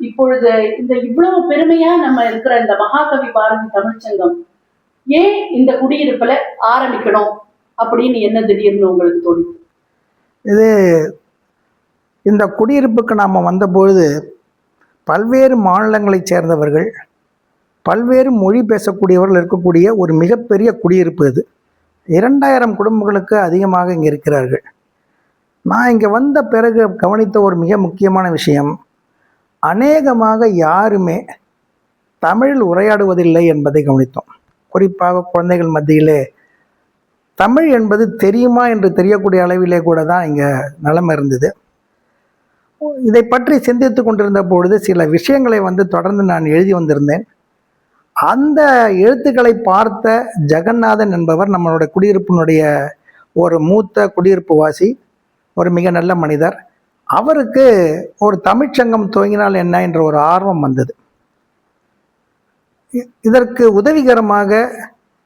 இப்பொழுது இந்த இவ்வளவு பெருமையா நம்ம இருக்கிற இந்த மகாகவி பாரதி தமிழ்ச்சங்கம் ஏன் இந்த குடியிருப்புல ஆரம்பிக்கணும் அப்படின்னு என்ன திடீர்னு உங்களுக்கு தோணும் இது இந்த குடியிருப்புக்கு நாம் வந்தபொழுது பல்வேறு மாநிலங்களைச் சேர்ந்தவர்கள் பல்வேறு மொழி பேசக்கூடியவர்கள் இருக்கக்கூடிய ஒரு மிகப்பெரிய குடியிருப்பு இது. இரண்டாயிரம் குடும்பங்களுக்கு அதிகமாக இங்கே இருக்கிறார்கள். நான் இங்கே வந்த பிறகு கவனித்த ஒரு மிக முக்கியமான விஷயம் அநேகமாக யாருமே தமிழில் உரையாடுவதில்லை என்பதை கவனித்தோம். குறிப்பாக குழந்தைகள் மத்தியிலே. தமிழ் என்பது தெரியுமா என்று தெரியக்கூடிய அளவிலே கூட தான் இங்கே நிலைமை இருந்தது. இதை பற்றி சிந்தித்து கொண்டிருந்த பொழுது சில விஷயங்களை வந்து தொடர்ந்து நான் எழுதி வந்திருந்தேன். அந்த எழுத்துக்களை பார்த்த ஜெகநாதன் என்பவர் நம்மளுடைய குடியிருப்பினுடைய ஒரு மூத்த குடியிருப்பு வாசி ஒரு மிக நல்ல மனிதர். அவருக்கு ஒரு தமிழ்ச்சங்கம் துவங்கினால் என்ன என்ற ஒரு ஆர்வம் வந்தது. இதற்கு உதவிகரமாக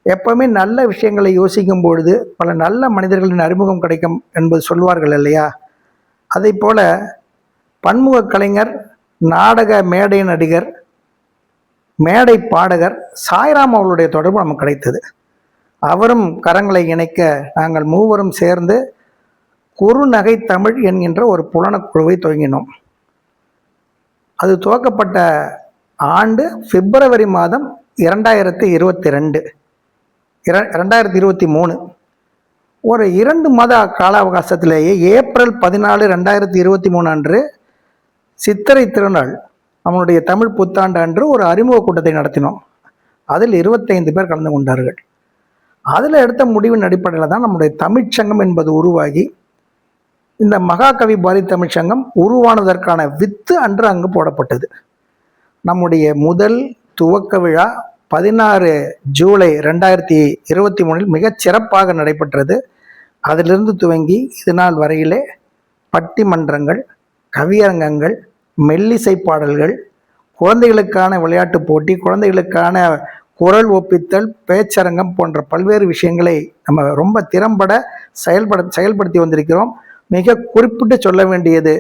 எப்பவுமே நல்ல விஷயங்களை யோசிக்கும் பொழுது பல நல்ல மனிதர்களின் அறிமுகம் கிடைக்கும் என்பது சொல்வார்கள் இல்லையா? அதை போல பன்முக கலைஞர் நாடக மேடை நடிகர் மேடை பாடகர் சாய்ராம் அவர்களுடைய தொடர்பு நமக்கு கிடைத்தது. அவரும் கரங்களை இணைக்க நாங்கள் மூவரும் சேர்ந்து குறுநகை தமிழ் என்கின்ற ஒரு புலனக்குழுவை துவங்கினோம். அது துவக்கப்பட்ட ஆண்டு பிப்ரவரி மாதம் இரண்டாயிரத்தி இருபத்தி ரெண்டு. இர ரெண்டாயிரத்தி இருபத்தி மூணு. ஒரு இரண்டு மாத கால அவகாசத்திலேயே ஏப்ரல் பதினாலு ரெண்டாயிரத்தி இருபத்தி மூணு அன்று சித்திரை திருநாள் நம்மளுடைய தமிழ் புத்தாண்டு அன்று ஒரு அறிமுக கூட்டத்தை நடத்தினோம். அதில் இருபத்தைந்து பேர் கலந்து கொண்டார்கள். அதில் எடுத்த முடிவின் அடிப்படையில் தான் நம்முடைய தமிழ்ச்சங்கம் என்பது உருவாகி இந்த மகாகவி பாரதி தமிழ்ச்சங்கம் உருவானதற்கான வித்து அன்று அங்கு போடப்பட்டது. நம்முடைய முதல் துவக்க விழா பதினாறு ஜூலை ரெண்டாயிரத்தி இருபத்தி மூணில் மிகச் சிறப்பாக நடைபெற்றது. அதிலிருந்து துவங்கி இது நாள் வரையிலே பட்டிமன்றங்கள் கவியரங்கங்கள் மெல்லிசை பாடல்கள் குழந்தைகளுக்கான விளையாட்டுப் போட்டி குழந்தைகளுக்கான குரல் ஒப்பித்தல் பேச்சரங்கம் போன்ற பல்வேறு விஷயங்களை நம்ம ரொம்ப திறம்பட செயல்பட செயல்படுத்தி வந்திருக்கிறோம். மிக குறிப்பிட்டு சொல்ல வேண்டியது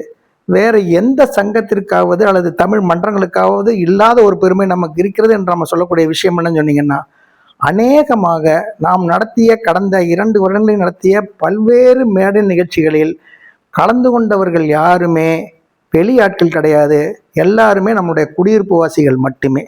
வேறு எந்த சங்கத்திற்காவது அல்லது தமிழ் மன்றங்களுக்காவது இல்லாத ஒரு பெருமை நமக்கு இருக்கிறது என்று நம்ம சொல்லக்கூடிய விஷயம் என்னன்னு சொன்னீங்கன்னா அநேகமாக நாம் நடத்திய கடந்த இரண்டு வருடங்களில் நடத்திய பல்வேறு மேடை நிகழ்ச்சிகளில் கலந்து கொண்டவர்கள் யாருமே வெளியாட்கள் கிடையாது எல்லாருமே நம்முடைய குடியிருப்பு வாசிகள் மட்டுமே.